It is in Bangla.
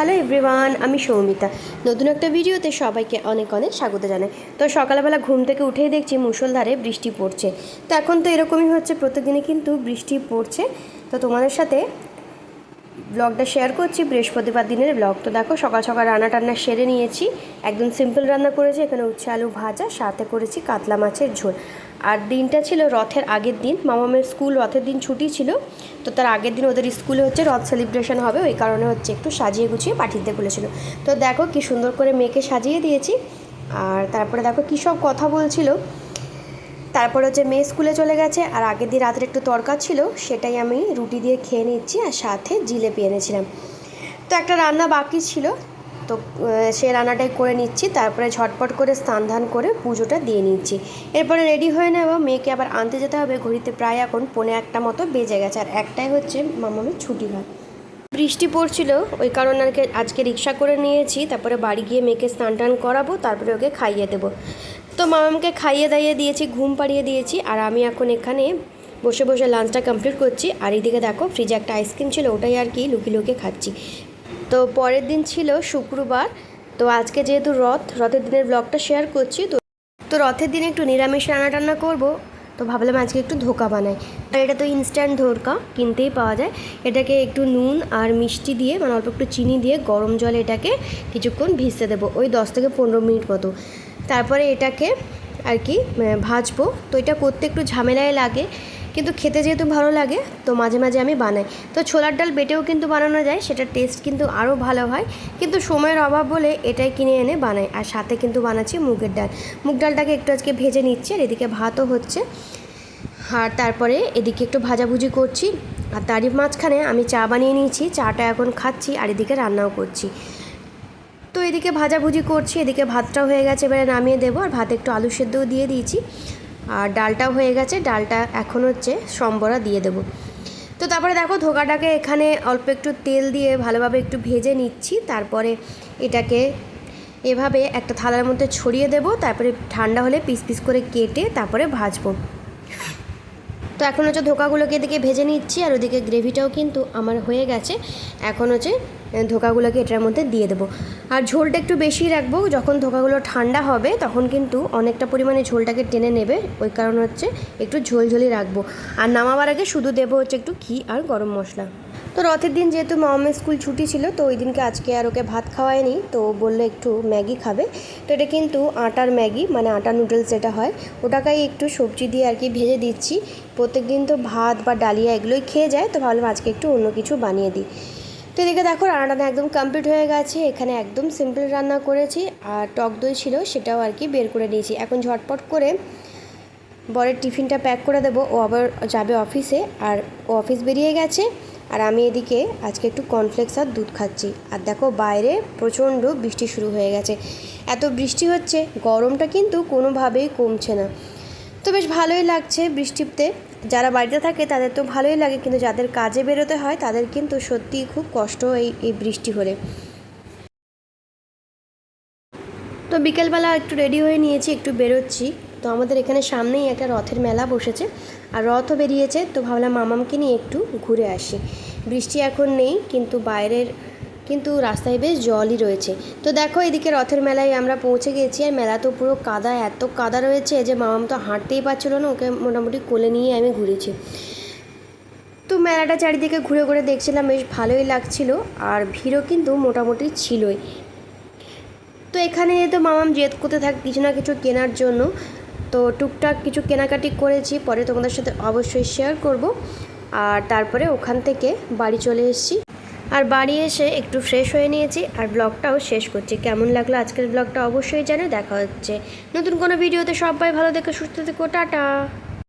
হ্যালো এভরিওয়ান, আমি সৌমিতা। নতুন একটা ভিডিওতে সবাইকে অনেক অনেক স্বাগত জানাই। তো সকালবেলা ঘুম থেকে উঠেই দেখছি মুষলধারে বৃষ্টি পড়ছে। তো এখন তো এরকমই হচ্ছে প্রত্যেকদিনই কিন্তু বৃষ্টি পড়ছে। তো তোমাদের সাথে ব্লগটা শেয়ার করছি, বৃহস্পতিবার দিনের ব্লগ। তো দেখো, সকাল সকাল রান্না টান্না সেরে নিয়েছি। একদম সিম্পল রান্না করেছি, এখানে উচ্ছে আলু ভাজা, সাথে করেছি কাতলা মাছের ঝোল। আর দিনটা ছিল রথের আগের দিন। মামামের স্কুল রথের দিন ছুটি ছিল, তো তার আগের দিন ওদের স্কুলে হচ্ছে রথ সেলিব্রেশন হবে, ওই কারণে হচ্ছে একটু সাজিয়ে গুছিয়ে পাঠিয়ে বলেছিল। তো দেখো কি সুন্দর করে মেয়েকে সাজিয়ে দিয়েছি। আর তারপরে দেখো কী সব কথা বলছিল। তারপর হচ্ছে মেয়ে স্কুলে চলে গেছে, আর আগের দিন রাতের একটু তরকা ছিল, সেটাই আমি রুটি দিয়ে খেয়ে নিচ্ছি, আর সাথে জিলেপি এনেছিলাম। তো একটা রান্না বাকি ছিল। তো সে রান্নাটাই করে নিচ্ছি, তারপরে ঝটপট করে স্নান ধান করে পুজোটা দিয়ে নিচ্ছি। এরপরে রেডি হয়ে নেব মেয়েকে আবার আনতে যেতে হবে, ঘড়িতে প্রায় এখন পৌনে একটা মতো বেজে গেছে, আর একটাই হচ্ছে মামামের ছুটি হয় বৃষ্টি পড়ছিল, ওই কারণে আর আজকে রিক্সা করে নিয়েছি, তারপরে বাড়ি গিয়ে মেয়েকে স্নান টান করাবো, তারপরে ওকে খাইয়ে দেবো। তো মামামকে খাইয়ে দাইয়ে দিয়েছি, ঘুম পাড়িয়ে দিয়েছি, আর আমি এখন এখানে বসে বসে লাঞ্চটা কমপ্লিট করছি, আর এইদিকে দেখো, ফ্রিজে একটা আইসক্রিম ছিল, ওটাই আর কি লুকিয়ে লুকিয়ে খাচ্ছি। তো পরের দিন ছিল শুক্রবার। তো আজকে যেহেতু রথ, রথের দিনের ব্লগটা শেয়ার করছি, তো তো রথের দিনে একটু নিরামিষ রান্না টান্না করব। তো ভাবলাম আজকে একটু ধোকা বানাই। আর এটা তো ইনস্ট্যান্ট ধোকা কিনতেই পাওয়া যায়। এটাকে একটু নুন আর মিষ্টি দিয়ে মানে অল্প একটু চিনি দিয়ে গরম জলে এটাকে কিছুক্ষণ ভিজতে দেবো, ওই দশ থেকে পনেরো মিনিট মতো। তারপরে এটাকে আর কি ভাজবো। তো এটা করতে একটু ঝামেলায় লাগে। কিন্তু খেতে যেহেতু ভালো লাগে, তো মাঝে মাঝে আমি বানাই। তো ছোলার ডাল বেটেও কিন্তু বানানো যায় সেটার টেস্ট কিন্তু আরও ভালো হয়। কিন্তু সময়ের অভাব বলে এটাই কিনে এনে বানাই, আর সাথে কিন্তু বানাচ্ছি মুগের ডাল। মুগ ডালটাকে একটু আজকে ভেজে নিচ্ছি, আর এদিকে ভাতও হচ্ছে। আর তারপরে এদিকে একটু ভাজাভুজি করছি, আর তারই মাঝখানে আমি চা বানিয়ে নিয়েছি, চাটা এখন খাচ্ছি, আর এদিকে রান্নাও করছি। তো এদিকে ভাজাভুজি করছি, এদিকে ভাতটাও হয়ে গেছে, এবারে নামিয়ে দেবো, আর ভাতে একটু আলু সেদ্ধও দিয়ে দিয়েছি। আর ডালটাও হয়ে গেছে, ডালটা এখন হচ্ছে সম্বরা দিয়ে দেবো। তো তারপরে দেখো ধোকাটাকে এখানে অল্প একটু তেল দিয়ে ভালোভাবে একটু ভেজে নিচ্ছি, তারপরে এটাকে এভাবে একটা থালার মধ্যে ছড়িয়ে দেবো, তারপরে ঠান্ডা হলে পিস পিস করে কেটে তারপরে ভাজবো। তো এখন হচ্ছে ধোকাগুলোকে এদিকে ভেজে নিচ্ছি, আর ওদিকে গ্রেভিটাও কিন্তু আমার হয়ে গেছে। এখন হচ্ছে ধোকাগুলোকে এটার মধ্যে দিয়ে দেবো। আর ঝোলটা একটু বেশি রাখব, যখন ধোকাগুলো ঠান্ডা হবে তখন কিন্তু অনেকটা পরিমাণে ঝোলটাকে টেনে নেবে, ওই কারণ হচ্ছে একটু ঝোল ঝোলই রাখব। আর নামাবার আগে শুধু দেবো হচ্ছে একটু ঘি আর গরম মশলা। তো রথের দিন যেহেতু মামামের স্কুল ছুটি ছিল, তো ওই দিনকে আজকে আর ওকে ভাত খাওয়ায়নি, তো বলল একটু ম্যাগি খাবে। তো এটা কিন্তু আটার ম্যাগি মানে আটা নুডলস যেটা হয়, ওটাকেই একটু সবজি দিয়ে আর কি ভেজে দিচ্ছি। প্রত্যেক দিন তো ভাত বা ডালিয়া এগুলোই খেয়ে যায়, তো ভাবলাম আজকে একটু অন্য কিছু বানিয়ে দিই। তো এদিকে দেখো রান্নাটা একদম কমপ্লিট হয়ে গেছে। এখানে একদম সিম্পল রান্না করেছি। আর টক দই ছিল, সেটাও আর কি বের করে নিয়েছি। এখন ঝটপট করে বরের টিফিনটা প্যাক করে দেবো। ও আবার যাবে অফিসে আর ও অফিস বেরিয়ে গেছে। আর আমি এদিকে আজকে একটু কর্নফ্লেক্স আর দুধ খাচ্ছি। আর দেখো, বাইরে প্রচণ্ড বৃষ্টি শুরু হয়ে গেছে। এত বৃষ্টি হচ্ছে, গরমটা কিন্তু কোনোভাবেই কমছে না। তো বেশ ভালোই লাগছে বৃষ্টিতে। যারা বাড়িতে থাকে, তাদের তো ভালোই লাগে, কিন্তু যাদের কাজে বেরোতে হয়, তাদের কিন্তু সত্যিই খুব কষ্ট এই এই বৃষ্টি হলে। তো বিকেলবেলা একটু রেডি হয়ে নিয়েছি, একটু বেরোচ্ছি। তো আমাদের এখানে সামনেই একটা রথের মেলা বসেছে, আর রথও বেরিয়েছে। তো ভাবলাম মামামকে নিয়ে একটু ঘুরে আসি। বৃষ্টি এখন নেই, কিন্তু বাইরের কিন্তু রাস্তায় বেশ জলই রয়েছে। তো দেখো, এদিকে রথের মেলায় আমরা পৌঁছে গেছি আর মেলা তো পুরো কাদা, এত কাদা রয়েছে যে মামাম তো হাঁটতেই পারছিল না, ওকে মোটামুটি কোলে নিয়ে আমি ঘুরেছি। তো মেলাটা চারিদিকে ঘুরে ঘুরে দেখছিলাম, বেশ ভালোই লাগছিল আর ভিড়ও কিন্তু মোটামুটি ছিলই। তো এখানে তো মামাম জেদ করতে থাকে, কিছু না কিছু কেনার জন্য। তো টুকটাক কিছু কেনাকাটি করেছি, পরে তোমাদের সাথে অবশ্যই শেয়ার করব। আর তারপরে ওখান থেকে বাড়ি চলে এসেছি। আর বাড়ি এসে একটু ফ্রেশ হয়ে নিয়েছি আর ব্লগটাও শেষ করছি। কেমন লাগল আজকের ব্লগটা অবশ্যই জানে দেখা হচ্ছে নতুন কোনো ভিডিওতে। সবাই ভালো দেখে সুস্থ থেকো। টাটা।